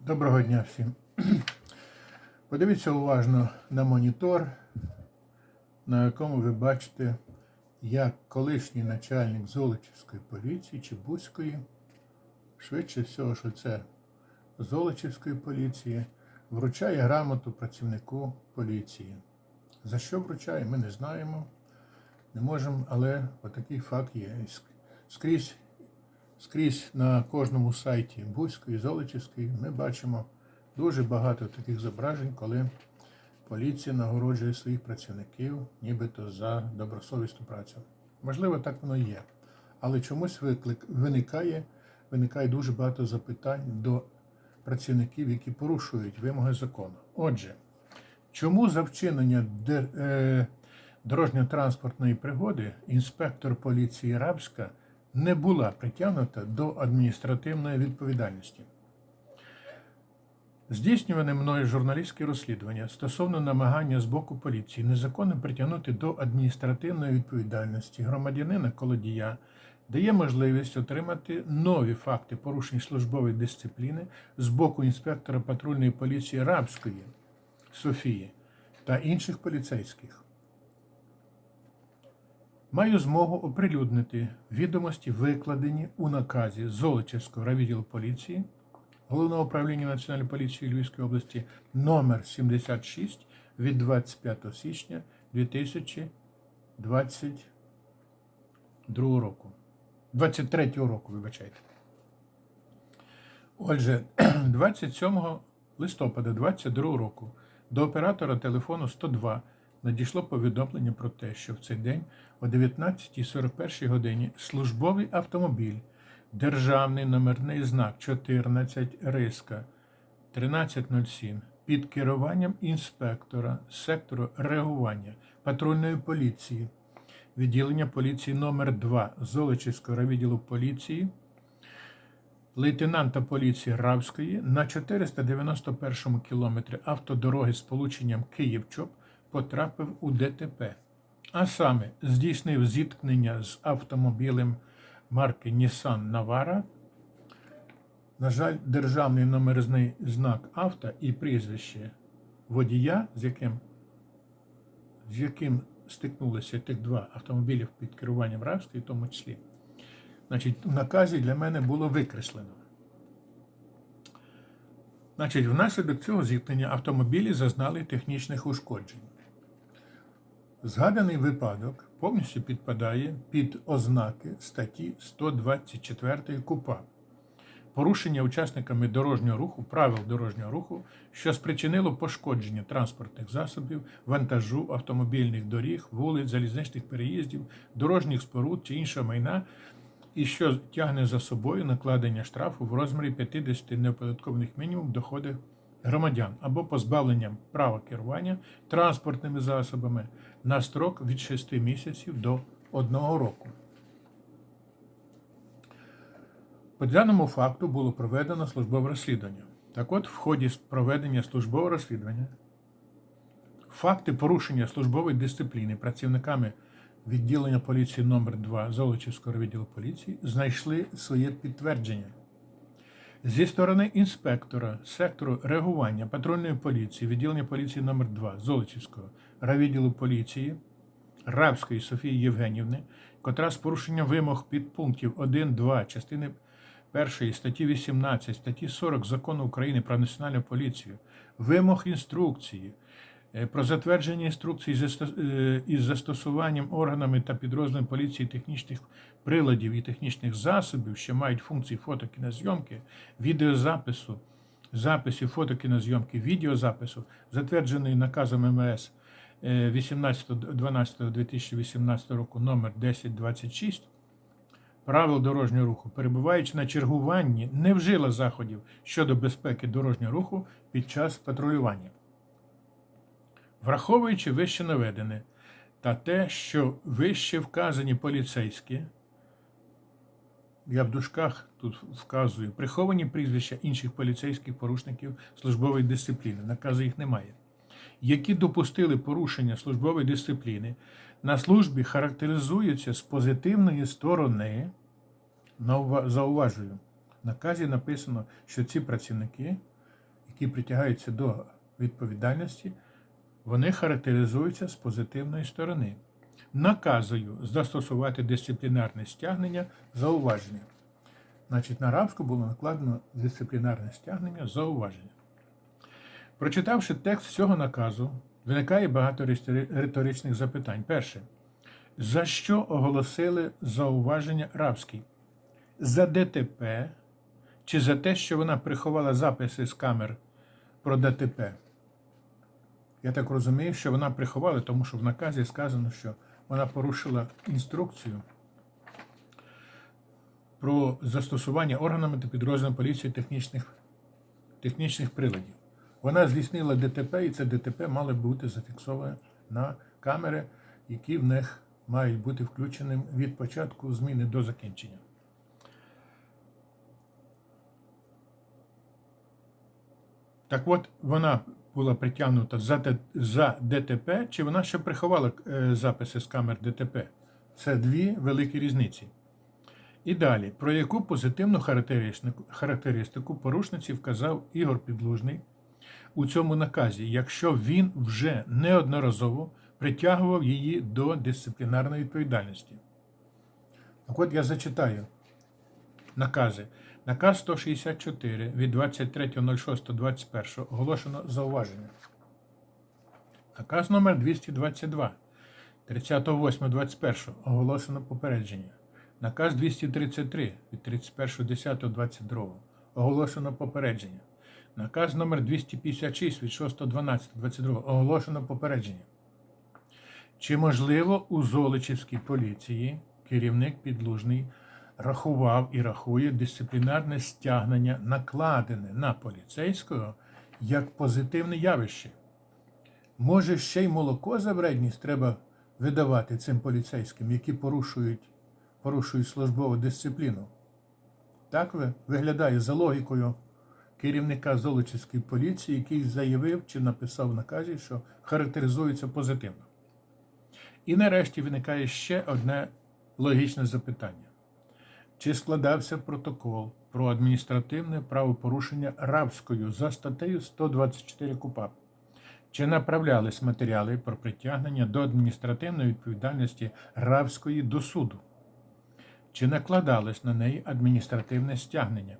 Доброго дня всім. Подивіться уважно на монітор, на якому ви бачите, як колишній начальник Золочівської поліції чи Бузької, швидше всього, що це Золочівської поліції, вручає грамоту працівнику поліції. За що вручає, ми не знаємо, не можемо, але отакий факт є. Скрізь скрізь на кожному сайті Бузької, Золочівської ми бачимо дуже багато таких зображень, коли поліція нагороджує своїх працівників нібито за добросовісну працю. Можливо, так воно і є. Але чомусь виклик виникає, виникає дуже багато запитань до працівників, які порушують вимоги закону. Отже, чому за вчинення е, дорожньо-транспортної пригоди інспектор поліції Рабська не була притягнута до адміністративної відповідальності? Здійснюване мною журналістське розслідування стосовно намагання з боку поліції незаконно притягнути до адміністративної відповідальності громадянина колодія дає можливість отримати нові факти порушень службової дисципліни з боку інспектора патрульної поліції Рабської Софії та інших поліцейських. Маю змогу оприлюднити відомості, викладені у наказі Золочівського райвідділу поліції Головного управління Національної поліції Львівської області номер 76 від 25 січня 2022 року. 23 року, вибачайте. Отже, 27 листопада 2022 року до оператора телефону 102 надійшло повідомлення про те, що в цей день о 19.41 годині службовий автомобіль, державний номерний знак 14 Риска 1307 під керуванням інспектора сектору реагування патрульної поліції, відділення поліції номер 2 Золочівського відділу поліції лейтенанта поліції Равської на 491 кілометрі автодороги з полученням Київ-Чоп потрапив у ДТП, а саме здійснив зіткнення з автомобілем марки Nissan Navara. На жаль, державний номерний знак авто і прізвище водія, з яким, з яким стикнулися тих два автомобілів під керуванням Равської, в тому числі. Значить, в наказі для мене було викреслено. Значить, внаслідок цього зіткнення автомобілі зазнали технічних ушкоджень. Згаданий випадок повністю підпадає під ознаки статті 124 КУПА порушення учасниками дорожнього руху, правил дорожнього руху, що спричинило пошкодження транспортних засобів, вантажу, автомобільних доріг, вулиць, залізничних переїздів, дорожніх споруд чи іншого майна, і що тягне за собою накладення штрафу в розмірі 50 неоподаткованих мінімум доходів громадян або позбавленням права керування транспортними засобами на строк від 6 місяців до 1 року. По даному факту було проведено службове розслідування. Так от, в ході проведення службового розслідування факти порушення службової дисципліни працівниками відділення поліції номер 2 Золочівського відділу поліції знайшли своє підтвердження. Зі сторони інспектора сектору реагування патрульної поліції відділення поліції номер 2 Золочівського райвідділу поліції Рабської Софії Євгенівни, котра з порушенням вимог підпунктів 1, 2 частини 1 статті 18, статті 40 Закону України про національну поліцію, вимог інструкції про затвердження інструкцій е, із застосуванням органами та підрозділами поліції технічних приладів і технічних засобів, що мають функції фотокінозйомки, відеозапису, записів фотокінозйомки, відеозапису, затверджений наказом МВС е, 18.12.2018 року номер 1026 правил дорожнього руху, перебуваючи на чергуванні, не вжила заходів щодо безпеки дорожнього руху під час патрулювання. Враховуючи вище наведене та те, що вище вказані поліцейські, я в дужках тут вказую, приховані прізвища інших поліцейських порушників службової дисципліни, наказу їх немає, які допустили порушення службової дисципліни, на службі характеризуються з позитивної сторони. Зауважую, в наказі написано, що ці працівники які притягаються до відповідальності, вони характеризуються з позитивної сторони. Наказую застосувати дисциплінарне стягнення зауваження. Значить, на рабську було накладено дисциплінарне стягнення зауваження. Прочитавши текст цього наказу, виникає багато риторичних запитань. Перше. За що оголосили зауваження рабський? За ДТП чи за те, що вона приховала записи з камер про ДТП? Я так розумію, що вона приховала, тому що в наказі сказано, що вона порушила інструкцію про застосування органами та підрозділами поліції технічних, технічних приладів. Вона здійснила ДТП, і це ДТП мало бути зафіксоване на камери, які в них мають бути включеним від початку зміни до закінчення. Так от, вона була притягнута за, ДТП, чи вона ще приховала е, записи з камер ДТП? Це дві великі різниці. І далі, про яку позитивну характеристику, характеристику порушниці вказав Ігор Підлужний у цьому наказі, якщо він вже неодноразово притягував її до дисциплінарної відповідальності. Так от я зачитаю накази. Наказ 164 від 23.06.21 оголошено зауваження. Наказ номер 222 38.21 оголошено попередження. Наказ 233 від 31.10.22 оголошено попередження. Наказ номер 256 від 6.12.22 оголошено попередження. Чи можливо у Золочівській поліції керівник підлужний рахував і рахує дисциплінарне стягнення, накладене на поліцейського як позитивне явище? Може, ще й молоко за вредність треба видавати цим поліцейським, які порушують, порушують службову дисципліну? Так виглядає за логікою керівника Золочівської поліції, який заявив чи написав в наказі, що характеризується позитивно. І нарешті виникає ще одне логічне запитання. Чи складався протокол про адміністративне правопорушення рабською за статтею 124 КУПАП? Чи направлялись матеріали про притягнення до адміністративної відповідальності рабської до суду? Чи накладалось на неї адміністративне стягнення?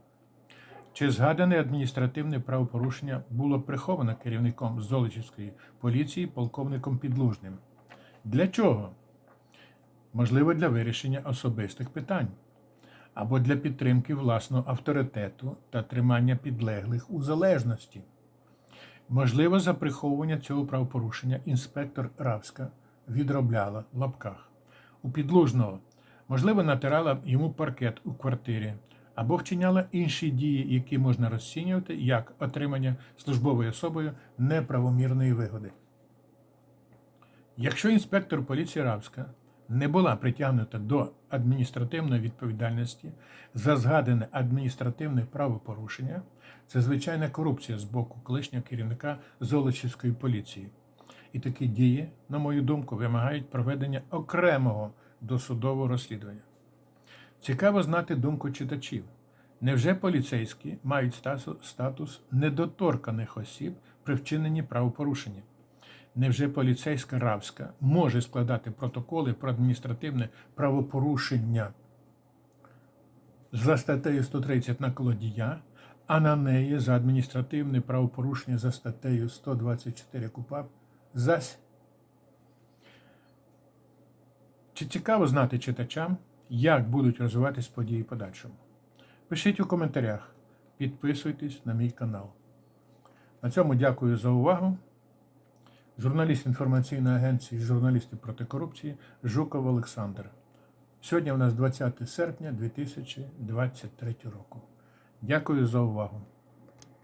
Чи згадане адміністративне правопорушення було приховано керівником Золочівської поліції полковником Підлужним? Для чого? Можливо, для вирішення особистих питань або для підтримки власного авторитету та тримання підлеглих у залежності. Можливо, за приховування цього правопорушення інспектор Равська відробляла в лапках у підлужного, можливо, натирала йому паркет у квартирі або вчиняла інші дії, які можна розцінювати як отримання службовою особою неправомірної вигоди. Якщо інспектор поліції Равська не була притягнута до адміністративної відповідальності за згадане адміністративне правопорушення, це звичайна корупція з боку колишнього керівника Золочівської поліції. І такі дії, на мою думку, вимагають проведення окремого досудового розслідування. Цікаво знати думку читачів. Невже поліцейські мають статус недоторканих осіб при вчиненні правопорушення? Невже поліцейська Равська може складати протоколи про адміністративне правопорушення за статтею 130 на колодія, а на неї за адміністративне правопорушення за статтею 124 КУПАП зась? Чи цікаво знати читачам, як будуть розвиватись події в подальшому? Пишіть у коментарях, підписуйтесь на мій канал. На цьому дякую за увагу. Журналіст інформаційної агенції Журналісти проти корупції Жуков Олександр. Сьогодні у нас 20 серпня 2023 року. Дякую за увагу.